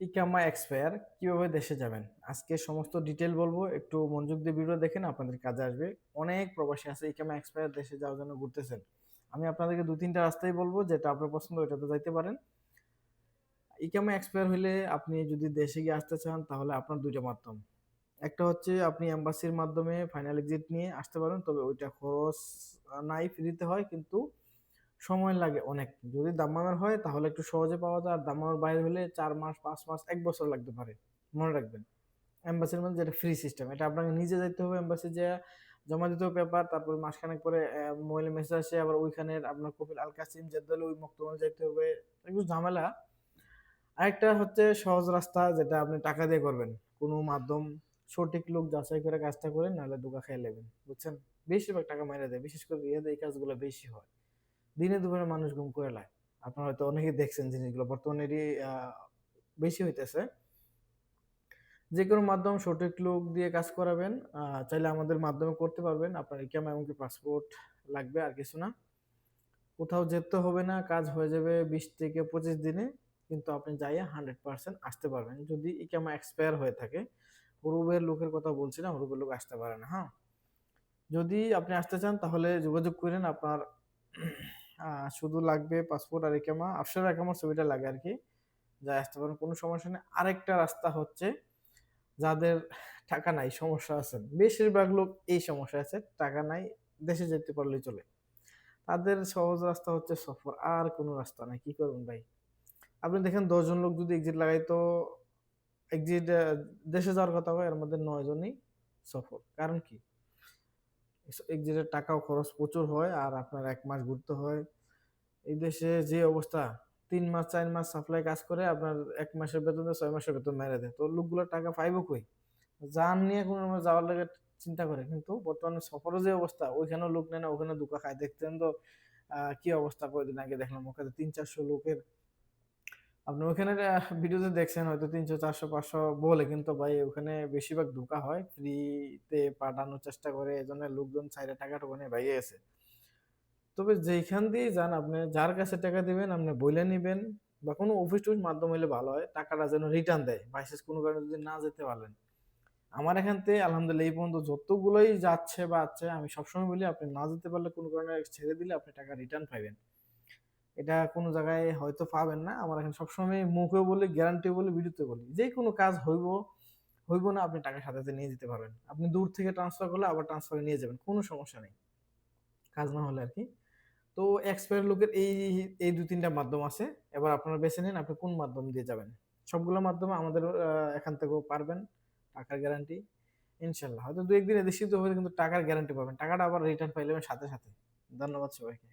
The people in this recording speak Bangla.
ইকামা এক্সপায়ার, কীভাবে দেশে যাবেন? আজকে সমস্ত ডিটেল বলব, একটু মনোযোগ দিয়ে ভিডিও দেখেন, আপনাদের কাজে আসবে। অনেক প্রবাসী আছে ইকামা এক্সপায়ার দেশে যাওয়ার জন্য ঘুরতেছেন। আমি আপনাদেরকে দু তিনটা রাস্তাই বলব, যেটা আপনার পছন্দ ওইটাতে যাইতে পারেন। ইকামা এক্সপায়ার হলে আপনি যদি দেশে গিয়ে আসতে চান, তাহলে আপনার দুইটা মাধ্যম। একটা হচ্ছে আপনি এম্বাসির মাধ্যমে ফাইনাল এক্সিট নিয়ে আসতে পারেন, তবে ওইটা খরচ নাই ফ্রিতে হয়, কিন্তু সময় লাগে অনেক। যদি দামামের হয়, তাহলে একটু সহজে পাওয়া যায়। আর দামামের বাইরে হলে চার মাস, পাঁচ মাস, এক বছর লাগতে পারে। মনে রাখবেন। এম্বাসির মধ্যে যেটা ফ্রি সিস্টেম এটা আপনাকে নিজে যাইতে হবে এম্বাসি যে জমা দিতে হবে পেপার তারপর মাসখানেক পরে মোবাইলে মেসেজ আসে, আবার ওইখানে আপনার কপিল আল কাসিম, জেদ্দালে, ওই মক্তমল যাইতে হবে। একটু ঝামেলা। আরেকটা হচ্ছে সহজ রাস্তা, যেটা আপনি টাকা দিয়ে করবেন। কোনো মাধ্যম সঠিক লোক যাচাই করে কাজটা করেন নাহলে দোকা খেয়ে নেবেন। বুঝছেন? বেশিরভাগ টাকা মেরে দেয়। বিশেষ করে ইয়েদের এই কাজগুলো বেশি হয়। দিনে দুপুরে মানুষ গুম করে লায়। আপনারা হয়তো অনেকেই দেখছেন জিনিসগুলো বর্তমানে এরই বেশি হইতেছে। যে কোনো মাধ্যম সঠিক লোক দিয়ে কাজ করাবেন চাইলে আমাদের মাধ্যমে করতে পারবেন। আপনার ইকাম এমনকি পাসপোর্ট লাগবে আর কিছু না। কোথাও যেতে হবে না, কাজ হয়ে যাবে বিশ থেকে পঁচিশ দিনে, কিন্তু আপনি যাইয়া হান্ড্রেড পার্সেন্ট আসতে পারবেন। যদি ইকামা এক্সপায়ার হয়ে থাকে, হরুবের লোকের কথা বলছি না, হরুবের লোক আসতে পারে না হ্যাঁ। যদি আপনি আসতে চান, তাহলে যোগাযোগ করেন আপনার শুধু লাগবে পাসপোর্ট আর একামা আফসার একামার ছবিটা লাগে আর কি যা আসতে পারেন, কোনো সমস্যা নেই। আরেকটা রাস্তা হচ্ছে, যাদের টাকা নাই, সমস্যা আছে। বেশিরভাগ লোক এই সমস্যা আছে, টাকা নাই, দেশে যেতে পারলেই চলে। তাদের সহজ রাস্তা হচ্ছে সফর, আর কোনো রাস্তা নাই। কি করবেন ভাই? আপনি দেখেন, দশজন লোক যদি এক্সিট লাগাই তো এক্সিট দেশে যাওয়ার কথা হয়, এর মধ্যে নয় জনই সফর। কারণ কি? এক্সিটের টাকাও খরচ প্রচুর হয় আর আপনার এক মাস ঘুরতে হয়। এই দেশে যে অবস্থা, তিন মাস, চার মাস সাপ্লাই কাজ করে আপনার এক মাসের বেতন ছয় মাসের বেতন মেরে দেয়। তো লোকগুলো টাকা পাইবো কই? যান নিয়ে কোনো যাওয়ার লাগে চিন্তা করে। কিন্তু বর্তমানে সফরের যে অবস্থা, ওইখানেও লোক নেয় না, ওখানে দুকা খায়। দেখতেন তো কি অবস্থা কয়েকদিন আগে দেখলাম ওখানে তিন, চারশো লোকের আপনি ওখানে ভিডিওতে দেখছেন, হয়তো তিনশো, চারশো, পাঁচশো বলে, কিন্তু ভাই ওখানে বেশিরভাগ ধোকা হয়। ফ্রিতে পাঠানোর চেষ্টা করে, এজন্য লোকজন চাইরে টাকাটা ওখানে ভাইয়ে গেছে। তবে যেখান দিয়ে যান আপনি, যার কাছে টাকা দিবেন, আপনি বইলে নিবেন, বা কোনো অফিস টফিস মাধ্যম হলে ভালো হয়, টাকাটা যেন রিটার্ন দেয় বাইসেস কোনো কারণে যদি না যেতে পারলেন আমার এখান থেকে, আলহামদুলিল্লাহ, এই পর্যন্ত যতগুলোই যাচ্ছে বা আছে, আমি সবসময় বলি, আপনি না যেতে পারলে কোনো কারণে ছেড়ে দিলে আপনি টাকা রিটার্ন পাইবেন। এটা কোনো জায়গায় হয়তো পাবেন না। আমার এখানে সবসময় মুখেও বলি গ্যারান্টি বলি ভিডিওতে বলি। যে কোনো কাজ হইব হইব না, আপনি টাকা সাথে সাথে নিয়ে যেতে পারবেন। আপনি দূর থেকে ট্রান্সফার করলে আবার ট্রান্সফারে নিয়ে যাবেন, কোনো সমস্যা নেই। কাজ না হলে আর কি। তো এক্সপায়ার লোকের এই এই দু তিনটা মাধ্যম আছে। এবার আপনারা বেছে নিন আপনি কোন মাধ্যম দিয়ে যাবেন। সবগুলো মাধ্যমে আমাদের এখান থেকেও পারবেন টাকার গ্যারান্টি ইনশাল্লাহ। হয়তো দু একদিন এদেশে তো হয়ে কিন্তু টাকার গ্যারান্টি পাবেন। টাকাটা আবার রিটার্ন পাইলেন সাথে সাথে। ধন্যবাদ সবাইকে।